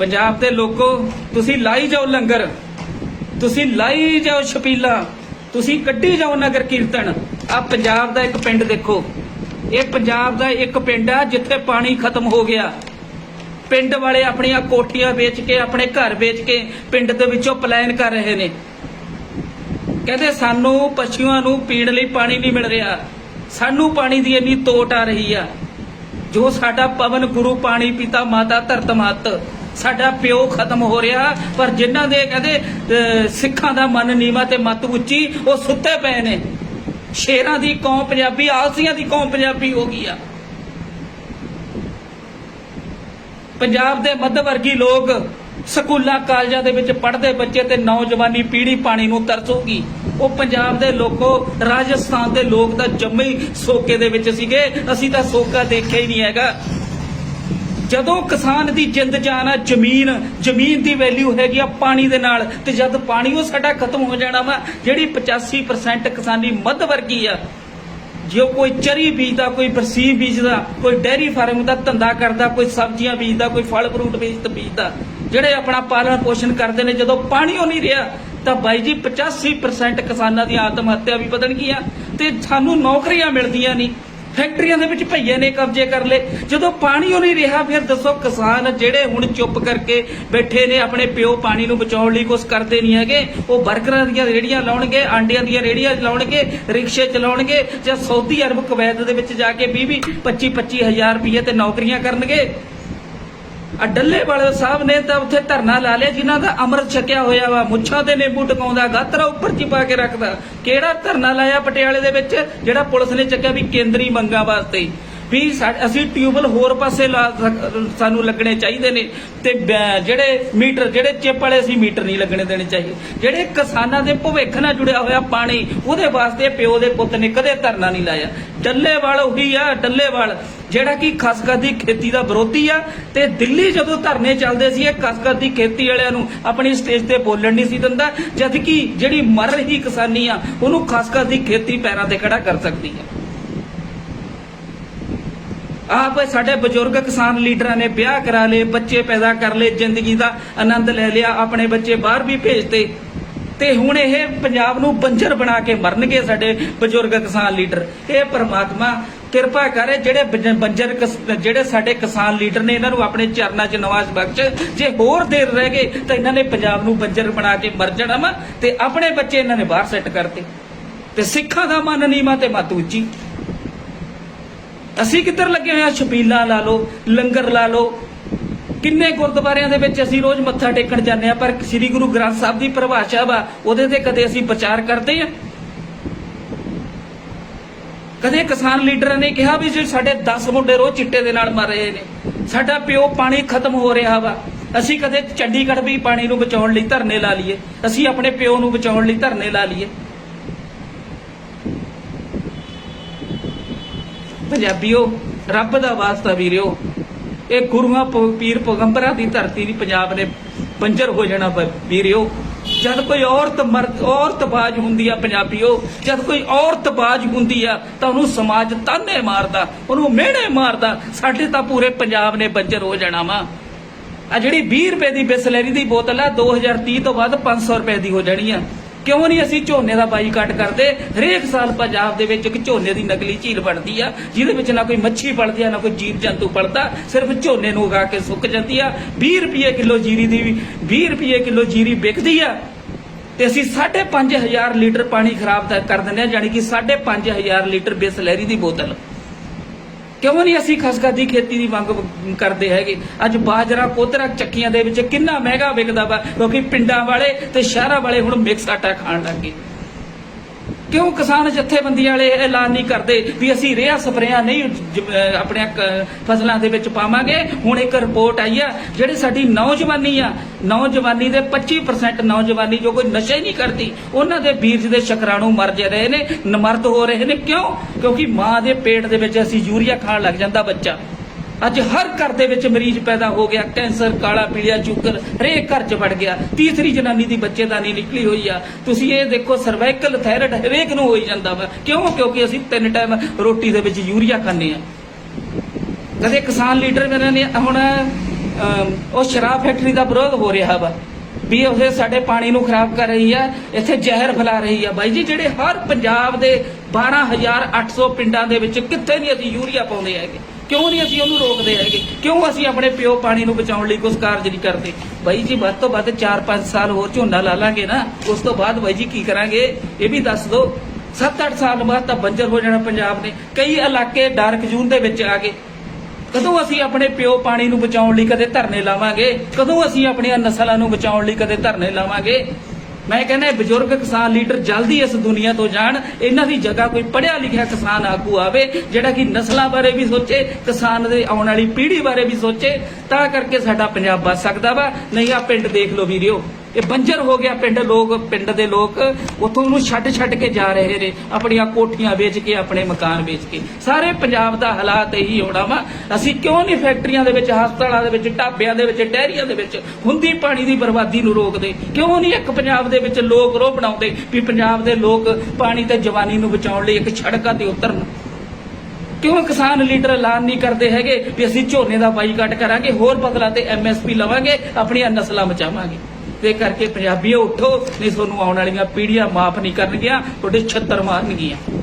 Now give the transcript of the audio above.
ਪੰਜਾਬ ਦੇ ਲੋਕੋ, ਤੁਸੀਂ ਲਾਈ ਜਾਓ ਲੰਗਰ, ਤੁਸੀਂ ਲਾਈ ਜਾਓ ਛਪੀਲਾ, ਤੁਸੀਂ ਕੱਢੀ ਜਾਓ ਨਗਰ ਕੀਰਤਨ। ਆ ਪੰਜਾਬ ਦਾ ਇੱਕ ਪਿੰਡ ਦੇਖੋ। ਇਹ ਪੰਜਾਬ ਦਾ ਇੱਕ ਪਿੰਡ ਆ ਜਿੱਥੇ ਪਾਣੀ ਖਤਮ ਹੋ ਗਿਆ। ਪਿੰਡ ਵਾਲੇ ਆਪਣੀਆਂ ਕੋਠੀਆਂ ਵੇਚ ਕੇ, ਆਪਣੇ ਘਰ ਵੇਚ ਕੇ ਪਿੰਡ ਦੇ ਵਿੱਚੋਂ ਪਲਾਇਨ ਕਰ ਰਹੇ ਨੇ। ਕਹਿੰਦੇ ਸਾਨੂੰ ਪਸ਼ੂਆਂ ਨੂੰ ਪੀਣ ਲਈ ਪਾਣੀ ਨਹੀਂ ਮਿਲ ਰਿਹਾ। ਸਾਨੂੰ ਪਾਣੀ ਦੀ ਇੰਨੀ ਤੋਟ ਆ ਰਹੀ ਆ। ਜੋ ਸਾਡਾ ਪਵਨ ਗੁਰੂ ਪਾਣੀ ਪਿਤਾ ਮਾਤਾ ਧਰਤ ਮਹਤ ਸਾਡਾ ਪਿਓ ਖਤਮ ਹੋ ਰਿਹਾ, ਪਰ ਜਿਨ੍ਹਾਂ ਦੇ ਕਹਿੰਦੇ ਸਿੱਖਾਂ ਦਾ ਮਨ ਨੀਵਾ ਤੇ ਮਤ ਉੱਚੀ, ਉਹ ਸੁੱਤੇ ਪਏ ਨੇ। ਸ਼ੇਰਾਂ ਦੀ ਕੌਮ ਪੰਜਾਬੀ, ਆਲਸੀਆਂ ਦੀ ਕੌਮ ਪੰਜਾਬੀ ਹੋ ਗਈ ਆ। ਪੰਜਾਬ ਦੇ ਮੱਧ ਵਰਗੀ ਲੋਕ ਸਕੂਲਾਂ, ਕਾਲਜਾਂ ਦੇ ਵਿੱਚ ਪੜ੍ਹਦੇ ਬੱਚੇ ਤੇ ਨੌਜਵਾਨੀ ਪੀੜ੍ਹੀ ਪਾਣੀ ਨੂੰ ਤਰਸੂਗੀ ਉਹ ਪੰਜਾਬ ਦੇ ਲੋਕੋ, ਰਾਜਸਥਾਨ ਦੇ ਲੋਕ ਤਾਂ ਜੰਮੇ ਸੋਕੇ ਦੇ ਵਿੱਚ ਸੀਗੇ, ਅਸੀਂ ਤਾਂ ਸੋਕਾ ਦੇਖਿਆ ਹੀ ਨਹੀਂ ਹੈਗਾ। ਜਦੋਂ ਕਿਸਾਨ ਦੀ ਜਿੰਦ ਜਾਨ ਆ, ਜ਼ਮੀਨ ਜ਼ਮੀਨ ਦੀ ਵੈਲਿਊ ਹੈਗੀ ਆ ਪਾਣੀ ਦੇ ਨਾਲ, ਤੇ ਜਦ ਪਾਣੀ ਉਹ ਸਾਡਾ ਖਤਮ ਹੋ ਜਾਣਾ ਵਾ, ਜਿਹੜੀ 85% ਕਿਸਾਨੀ ਮੱਧ ਵਰਗੀ ਆ, ਜੋ ਕੋਈ ਚਰੀ ਬੀਜਦਾ, ਕੋਈ ਬਰਸੀਮ ਬੀਜਦਾ, ਕੋਈ ਡੈਰੀ ਫਾਰਮ ਦਾ ਧੰਦਾ ਕਰਦਾ, ਕੋਈ ਸਬਜ਼ੀਆਂ ਬੀਜਦਾ, ਕੋਈ ਫਲ ਫਰੂਟ ਬੀਜਦਾ ਬੀਜਦਾ, ਜਿਹੜੇ ਆਪਣਾ ਪਾਲਣ ਪੋਸ਼ਣ ਕਰਦੇ ਨੇ, ਜਦੋਂ ਪਾਣੀ ਉਹ ਨਹੀਂ ਰਿਹਾ, ਤਾਂ ਬਾਈ ਜੀ 85% ਕਿਸਾਨਾਂ ਦੀਆਂ ਆਤਮ ਹੱਤਿਆ ਵੀ ਵਧਣਗੀਆਂ, ਤੇ ਸਾਨੂੰ ਨੌਕਰੀਆਂ ਮਿਲਦੀਆਂ ਨਹੀਂ। ਫੈਕਟਰੀਆਂ ਦੇ ਵਿੱਚ ਭਈਏ ਨੇ ਕਬਜ਼ੇ ਕਰ ਲਏ। ਜਦੋਂ ਪਾਣੀ ਉਹ ਨਹੀਂ ਰਿਹਾ, ਫਿਰ ਦੱਸੋ ਕਿਸਾਨ ਜਿਹੜੇ ਹੁਣ ਚੁੱਪ ਕਰਕੇ ਬੈਠੇ ਨੇ, ਆਪਣੇ ਪਿਓ ਪਾਣੀ ਨੂੰ ਬਚਾਉਣ ਲਈ ਕੁਝ ਕਰਦੇ ਨਹੀਂ ਹੈਗੇ, ਉਹ ਬਰਗਰਾਂ ਦੀਆਂ ਰੇੜੀਆਂ ਲਾਉਣਗੇ, ਆਂਡਿਆਂ ਦੀਆਂ ਰੇੜੀਆਂ ਲਾਉਣਗੇ, ਰਿਕਸ਼ੇ ਚਲਾਉਣਗੇ ਜਾਂ ਸਾਊਦੀ ਅਰਬ ਕਵੈਤ ਦੇ ਵਿੱਚ ਜਾ ਕੇ 20 25 25 ਹਜ਼ਾਰ ਰੁਪਏ ਤੇ ਨੌਕਰੀਆਂ ਕਰਨਗੇ? ਆ ਡੱਲੇ ਵਾਲੇ ਸਾਹਿਬ ਨੇ ਤਾਂ ਉੱਥੇ ਧਰਨਾ ਲਾ ਲਿਆ ਜਿਨ੍ਹਾਂ ਦਾ ਅੰਮ੍ਰਿਤ ਛਕਿਆ ਹੋਇਆ ਵਾ। ਮੁੱਛਾਂ ਤੇ ਨਿੰਬੂ ਟਕਾਉਂਦਾ ਗਾਤਰਾ ਉੱਪਰ ਚ ਪਾ ਕੇ ਰੱਖਦਾ। ਕਿਹੜਾ ਧਰਨਾ ਲਾਇਆ ਪਟਿਆਲੇ ਦੇ ਵਿੱਚ? ਜਿਹੜਾ ਪੁਲਿਸ ਨੇ ਚੱਕਿਆ ਵੀ ਕੇਂਦਰੀ ਮੰਗਾਂ ਵਾਸਤੇ। ਵੀ ਸਾ- ਅਸੀਂ ਟਿਊਬਲ ਹੋਰ ਪਾਸੇ ਸਾਨੂੰ ਲੱਗਣੇ ਚਾਹੀਦੇ ਨੇ ਤੇ ਜਿਹੜੇ ਮੀਟਰ, ਜਿਹੜੇ ਚਿਪ ਵਾਲੇ ਅਸੀਂ ਮੀਟਰ ਨਹੀਂ ਲੱਗਣੇ ਦੇਣੇ ਚਾਹੀਦੇ। ਜਿਹੜੇ ਕਿਸਾਨਾਂ ਦੇ ਭਵਿੱਖ ਨਾਲ ਜੁੜਿਆ ਹੋਇਆ ਪਾਣੀ, ਉਹਦੇ ਵਾਸਤੇ ਪਿਓ ਦੇ ਪੁੱਤ ਨੇ ਕਦੇ ਧਰਨਾ ਨਹੀਂ ਲਾਇਆ। ਡੱਲੇਵਾਲ ਉਹੀ ਆ, ਡੱਲੇਵਾਲ। ਜਿਹੜਾ ਕਿ ਖਸਖਸ ਦੀ ਖੇਤੀ ਦਾ ਵਿਰੋਧੀ ਆ ਤੇ ਦਿੱਲੀ ਜਦੋਂ ਧਰਨੇ ਚੱਲਦੇ ਸੀ, ਇਹ ਖਸਖਸ ਦੀ ਖੇਤੀ ਵਾਲਿਆਂ ਨੂੰ ਆਪਣੀ ਸਟੇਜ ਤੇ ਬੋਲਣ ਨਹੀਂ ਸੀ ਦਿੰਦਾ ਜਦ ਕਿ ਜਿਹੜੀ ਮਰ ਰਹੀ ਕਿਸਾਨੀ ਆ, ਉਹਨੂੰ ਖਸਖਸ ਦੀ ਖੇਤੀ ਪੈਰਾਂ ਤੇ ਖੜਾ ਕਰ ਸਕਦੀ ਹੈ ਆਪ ਸਾਡੇ ਬਜ਼ੁਰਗ ਕਿਸਾਨ ਲੀਡਰਾਂ ਨੇ ਵਿਆਹ ਕਰਾ ਲਏ, ਬੱਚੇ ਪੈਦਾ ਕਰ ਲਏ, ਜ਼ਿੰਦਗੀ ਦਾ ਆਨੰਦ ਲੈ ਲਿਆ, ਆਪਣੇ ਬੱਚੇ ਬਾਹਰ ਵੀ ਭੇਜਤੇ। ਤੇ ਹੁਣ ਇਹ ਪੰਜਾਬ ਨੂੰ ਬੰਜਰ ਬਣਾ ਕੇ ਮਰਨਗੇ ਸਾਡੇ ਬਜ਼ੁਰਗ ਕਿਸਾਨ ਲੀਡਰ। ਇਹ ਪ੍ਰਮਾਤਮਾ ਕਿਰਪਾ ਕਰੇ ਜਿਹੜੇ ਬੰਜਰ ਜਿਹੜੇ ਸਾਡੇ ਕਿਸਾਨ ਲੀਡਰ ਨੇ ਇਹਨਾਂ ਨੂੰ ਆਪਣੇ ਚਰਨਾਂ 'ਚ, ਨਵਾਜ਼ ਬਖਸ਼ ਜੇ ਹੋਰ ਦੇਰ ਰਹਿ ਗਏ ਤਾਂ ਇਹਨਾਂ ਨੇ ਪੰਜਾਬ ਨੂੰ ਬੰਜਰ ਬਣਾ ਕੇ ਮਰ ਜਾਣਾ ਵਾ ਤੇ ਆਪਣੇ ਬੱਚੇ ਇਹਨਾਂ ਨੇ ਬਾਹਰ ਸੈੱਟ ਕਰਤੇ। ਤੇ ਸਿੱਖਾਂ ਦਾ ਮਨ ਨੀਵਾਂ ਤੇ ਮਤ ਉੱਚੀ। ਅਸੀਂ ਕਿੱਧਰ ਲੱਗੇ ਹੋਏ ਆ? ਛਪੀਲਾਂ ਲਾ ਲਓ, ਲੰਗਰ ਲਾ ਲਓ। ਕਿੰਨੇ ਗੁਰਦੁਆਰਿਆਂ ਦੇ ਵਿੱਚ ਅਸੀਂ ਰੋਜ਼ ਮੱਥਾ ਟੇਕਣ ਜਾਂਦੇ ਆ, ਪਰ ਸ੍ਰੀ ਗੁਰੂ ਗ੍ਰੰਥ ਸਾਹਿਬ ਦੀ ਪਰਿਭਾਸ਼ਾ ਵਾ ਉਹਦੇ ਤੇ ਕਦੇ ਅਸੀਂ ਵਿਚਾਰ ਕਰਦੇ ਆ? ਕਦੇ ਕਿਸਾਨ ਲੀਡਰਾਂ ਨੇ ਕਿਹਾ ਵੀ ਜੇ ਸਾਡੇ 10 ਮੁੰਡੇ ਰੋਜ਼ ਚਿੱਟੇ ਦੇ ਨਾਲ ਮਰ ਰਹੇ ਨੇ, ਸਾਡਾ ਪਿਓ ਪਾਣੀ ਖਤਮ ਹੋ ਰਿਹਾ ਵਾ, ਅਸੀਂ ਕਦੇ ਚੰਡੀਗੜ੍ਹ ਵੀ ਪਾਣੀ ਨੂੰ ਬਚਾਉਣ ਲਈ ਧਰਨੇ ਲਾ ਲਈਏ, ਅਸੀਂ ਆਪਣੇ ਪਿਓ ਨੂੰ ਬਚਾਉਣ ਲਈ ਧਰਨੇ ਲਾ ਲਈਏ। ਪੰਜਾਬੀਓ, ਰੱਬ ਦਾ ਵਾਸਤਾ ਵੀਰਿਓ, ਇਹ ਗੁਰੂਆਂ ਪੀਰ ਪੈਗੰਬਰਾਂ ਦੀ ਧਰਤੀ ਦੀ ਪੰਜਾਬ ਨੇ ਬੰਜਰ ਹੋ ਜਾਣਾ ਪ- ਵੀਰਿਓ। ਜਦ ਕੋਈ ਔਰਤ ਮਰਦ, ਔਰਤ ਬਾਜ ਹੁੰਦੀ ਆ ਪੰਜਾਬੀਓ, ਜਦ ਕੋਈ ਔਰਤ ਬਾਜ ਹੁੰਦੀ ਆ, ਤਾਂ ਉਹਨੂੰ ਸਮਾਜ ਤਾਨੇ ਮਾਰਦਾ, ਉਹਨੂੰ ਮਿਹਣੇ ਮਾਰਦਾ, ਸਾਡੇ ਤਾਂ ਪੂਰੇ ਪੰਜਾਬ ਨੇ ਬੰਜਰ ਹੋ ਜਾਣਾ ਵਾ। ਆ ਜਿਹੜੀ 20 ਰੁਪਏ ਦੀ ਬਿਸਲਰੀ ਦੀ ਬੋਤਲ ਆ 2030 ਤੋਂ ਬਾਅਦ 500 ਰੁਪਏ ਦੀ ਹੋ ਜਾਣੀ ਆ। ਕਿਉਂ ਨਹੀਂ ਅਸੀਂ ਝੋਨੇ ਦਾ ਬਾਈਕਾਟ ਕਰਦੇ? ਹਰੇਕ ਸਾਲ ਪੰਜਾਬ ਦੇ ਵਿੱਚ ਇੱਕ ਝੋਨੇ ਦੀ ਨਕਲੀ ਝੀਲ ਬਣਦੀ ਆ, ਜਿਹਦੇ ਵਿੱਚ ਨਾ ਕੋਈ ਮੱਛੀ ਪਲਦੀ ਆ, ਨਾ ਕੋਈ ਜੀਵ ਜੰਤੂ ਪਲਦਾ ਸਿਰਫ ਝੋਨੇ ਨੂੰ ਉਗਾ ਕੇ ਸੁੱਕ ਜਾਂਦੀ ਆ। 20 ਰੁਪਏ ਕਿਲੋ ਜੀਰੀ ਦੀ ਵੀ 20 ਰੁਪਏ ਕਿਲੋ ਜੀਰੀ ਵਿਕਦੀ ਆ। ਤੇ ਅਸੀਂ 5500 ਲੀਟਰ ਪਾਣੀ ਖਰਾਬ ਕਰ ਦਿੰਦੇ ਆ ਯਾਨੀ ਕਿ 5500 ਲੀਟਰ ਬਿਸਲਰੀ ਦੀ ਬੋਤਲ। ਕਿਉਂ ਨਹੀਂ ਅਸੀਂ ਖਸਖਸ ਦੀ ਖੇਤੀ ਦੀ ਮੰਗ ਕਰਦੇ ਹੈਗੇ? ਅੱਜ ਬਾਜਰਾ, ਕੋਤਰਾ, ਚੱਕੀਆਂ ਦੇ ਵਿੱਚ ਕਿੰਨਾ ਮਹਿੰਗਾ ਵਿਕਦਾ ਵਾ? ਕਿਉਂਕਿ ਪਿੰਡਾਂ ਵਾਲੇ ਤੇ ਸ਼ਹਿਰਾਂ ਵਾਲੇ ਹੁਣ ਮਿਕਸ ਆਟਾ ਖਾਣ ਲੱਗ ਗਏ। ਕਿਉਂ ਕਿਸਾਨ ਜਥੇਬੰਦੀਆਂ ਵਾਲੇ ਐਲਾਨ ਨਹੀਂ ਕਰਦੇ ਵੀ ਅਸੀਂ ਰੇਹਾਂ ਸਪਰੇਆਂ ਨਹੀਂ ਜ- ਫਸਲਾਂ ਦੇ ਵਿੱਚ ਪਾਵਾਂਗੇ? ਹੁਣ ਇੱਕ ਰਿਪੋਰਟ ਆਈ ਆ, ਜਿਹੜੀ ਸਾਡੀ ਨੌਜਵਾਨੀ ਆ, ਨੌਜਵਾਨੀ ਦੇ 25% ਨੌਜਵਾਨੀ ਜੋ ਕੋਈ ਨਸ਼ਾ ਹੀ ਨਹੀਂ ਕਰਦੀ, ਉਹਨਾਂ ਦੇ ਬੀਜ ਦੇ ਸ਼ੁਕਰਾਣੂ ਮਰ ਜਾ ਰਹੇ ਨੇ ਨਮਰਦ ਹੋ ਰਹੇ ਨੇ। ਕਿਉਂ? ਕਿਉਂਕਿ ਮਾਂ ਦੇ ਪੇਟ ਦੇ ਵਿੱਚ ਅਸੀਂ ਯੂਰੀਆ ਖਾਣ ਲੱਗ ਜਾਂਦਾ ਬੱਚਾ। ਅੱਜ ਹਰ ਘਰ ਦੇ ਵਿੱਚ ਮਰੀਜ਼ ਪੈਦਾ ਹੋ ਗਿਆ, ਕੈਂਸਰ, ਕਾਲਾ ਪੀਲੀਆ ਸ਼ੂਗਰ ਹਰੇਕ ਘਰ 'ਚ ਵੜ ਗਿਆ। ਤੀਸਰੀ ਜਨਾਨੀ ਦੀ ਬੱਚੇਦਾਨੀ ਨਿਕਲੀ ਹੋਈ ਆ। ਤੁਸੀਂ ਇਹ ਦੇਖੋ ਸਰਵਾਈਕਲ ਥਾਇਰਾਇਡ ਹਰੇਕ ਨੂੰ ਹੋਈ ਜਾਂਦਾ ਵਾ। ਕਿਉਂ? ਕਿਉਂਕਿ ਅਸੀਂ ਤਿੰਨ ਟਾਈਮ ਰੋਟੀ ਦੇ ਵਿੱਚ ਯੂਰੀਆ ਖਾਂਦੇ ਆ। ਕਦੇ ਕਿਸਾਨ ਲੀਡਰ ਮੇਰੇ ਨੇ, ਹੁਣ ਉਹ ਸ਼ਰਾਬ ਫੈਕਟਰੀ ਦਾ ਵਿਰੋਧ ਹੋ ਰਿਹਾ ਵਾ ਵੀ ਉਹ ਸਾਡੇ ਪਾਣੀ ਨੂੰ ਖਰਾਬ ਕਰ ਰਹੀ ਆ, ਇੱਥੇ ਜ਼ਹਿਰ ਫੈਲਾ ਰਹੀ ਆ। ਬਾਈ ਜੀ, ਜਿਹੜੇ ਹਰ ਪੰਜਾਬ ਦੇ 12800 ਪਿੰਡਾਂ ਦੇ ਵਿੱਚ ਕਿੱਥੇ ਨਹੀਂ ਅਸੀਂ ਯੂਰੀਆ ਪਾਉਂਦੇ ਹੈਗੇ। ਕਿਉਂ ਨਹੀਂ ਅਸੀਂ ਉਹਨੂੰ ਰੋਕਦੇ ਹੈਗੇ? ਕਿਉਂ ਅਸੀਂ ਆਪਣੇ ਪਿਓ ਪਾਣੀ ਨੂੰ ਬਚਾਉਣ ਲਈ ਕੁਝ ਕਾਰਜ ਨਹੀਂ ਕਰਦੇ? ਬਾਈ ਜੀ, ਵੱਧ ਤੋਂ ਵੱਧ 4-5 ਸਾਲ ਹੋਰ ਝੋਨਾ ਲਾ ਲਾਂਗੇ ਨਾ, ਉਸ ਤੋਂ ਬਾਅਦ ਬਾਈ ਜੀ ਕੀ ਕਰਾਂਗੇ? ਇਹ ਵੀ ਦੱਸ ਦਿਓ। 7-8 ਸਾਲ ਬਾਅਦ ਤਾਂ ਬੰਜਰ ਹੋ ਜਾਣਾ ਪੰਜਾਬ ਨੇ। ਕਈ ਇਲਾਕੇ ਡਾਰਕ ਜੂਨ ਦੇ ਵਿੱਚ ਆ ਗਏ। ਕਦੋਂ ਅਸੀਂ ਆਪਣੇ ਪਿਓ ਪਾਣੀ ਨੂੰ ਬਚਾਉਣ ਲਈ ਕਦੇ ਧਰਨੇ ਲਾਵਾਂਗੇ? ਕਦੋਂ ਅਸੀਂ ਆਪਣੀਆਂ ਨਸਲਾਂ ਨੂੰ ਬਚਾਉਣ ਲਈ ਕਦੇ ਧਰਨੇ ਲਾਵਾਂਗੇ? ਮੈਂ ਕਹਿੰਦਾ ਬਜ਼ੁਰਗ ਕਿਸਾਨ ਲੀਡਰ ਜਲਦੀ ਇਸ ਦੁਨੀਆ ਤੋਂ ਜਾਣ, ਇਹਨਾਂ ਦੀ ਜਗ੍ਹਾ ਕੋਈ ਪੜਿਆ ਲਿਖਿਆ ਕਿਸਾਨ ਆਗੂ ਆਵੇ, ਜਿਹੜਾ ਕਿ ਨਸਲਾਂ ਬਾਰੇ ਵੀ ਸੋਚੇ, ਕਿਸਾਨ ਦੇ ਆਉਣ ਵਾਲੀ ਪੀੜ੍ਹੀ ਬਾਰੇ ਵੀ ਸੋਚੇ, ਤਾਂ ਕਰਕੇ ਸਾਡਾ ਪੰਜਾਬ ਬਚ ਸਕਦਾ ਵਾ, ਨਹੀਂ ਆ ਪਿੰਡ ਦੇਖ ਲਓ ਵੀਰਿਓ। ਇਹ ਬੰਜਰ ਹੋ ਗਿਆ ਪਿੰਡ ਲੋਕ, ਪਿੰਡ ਦੇ ਲੋਕ। ਉੱਥੋਂ ਨੂੰ ਛੱਡ ਛੱਡ ਕੇ ਜਾ ਰਹੇ ਨੇ, ਆਪਣੀਆਂ ਕੋਠੀਆਂ ਵੇਚ ਕੇ, ਆਪਣੇ ਮਕਾਨ ਵੇਚ ਕੇ। ਸਾਰੇ ਪੰਜਾਬ ਦਾ ਹਾਲਾਤ ਇਹੀ ਹੋਣਾ ਵਾ। ਅਸੀਂ ਕਿਉਂ ਨਹੀਂ ਫੈਕਟਰੀਆਂ ਦੇ ਵਿੱਚ, ਹਸਪਤਾਲਾਂ ਦੇ ਵਿੱਚ, ਢਾਬਿਆਂ ਦੇ ਵਿੱਚ, ਡੈਰੀਆਂ ਦੇ ਵਿੱਚ ਹੁੰਦੀ ਪਾਣੀ ਦੀ ਬਰਬਾਦੀ ਨੂੰ ਰੋਕਦੇ? ਕਿਉਂ ਨਹੀਂ ਇੱਕ ਪੰਜਾਬ ਦੇ ਵਿੱਚ ਲੋਕ ਰੋਹ ਬਣਾਉਂਦੇ ਵੀ ਪੰਜਾਬ ਦੇ ਲੋਕ ਪਾਣੀ ਤੇ ਜਵਾਨੀ ਨੂੰ ਬਚਾਉਣ ਲਈ ਇੱਕ ਸੜਕਾਂ ਤੇ ਉਤਰਨ? ਕਿਉਂ ਕਿਸਾਨ ਲੀਡਰ ਐਲਾਨ ਨਹੀਂ ਕਰਦੇ ਹੈਗੇ ਵੀ ਅਸੀਂ ਝੋਨੇ ਦਾ ਬਾਈਕਾਟ ਕਰਾਂਗੇ, ਹੋਰ ਬਦਲਾ ਤੇ ਐਮਐਸਪੀ ਲਵਾਂਗੇ, ਆਪਣੀਆਂ ਨਸਲਾਂ ਬਚਾਵਾਂਗੇ? ਤੇ ਕਰਕੇ ਪੰਜਾਬੀਓ ਉੱਠੋ, ਨਹੀਂ ਤੁਹਾਨੂੰ ਆਉਣ ਵਾਲੀਆਂ ਪੀੜ੍ਹੀਆਂ ਮਾਫ ਨਹੀਂ ਕਰਨਗੀਆਂ, ਤੁਹਾਡੇ ਛੱਤਰ ਮਾਰਨਗੀਆਂ।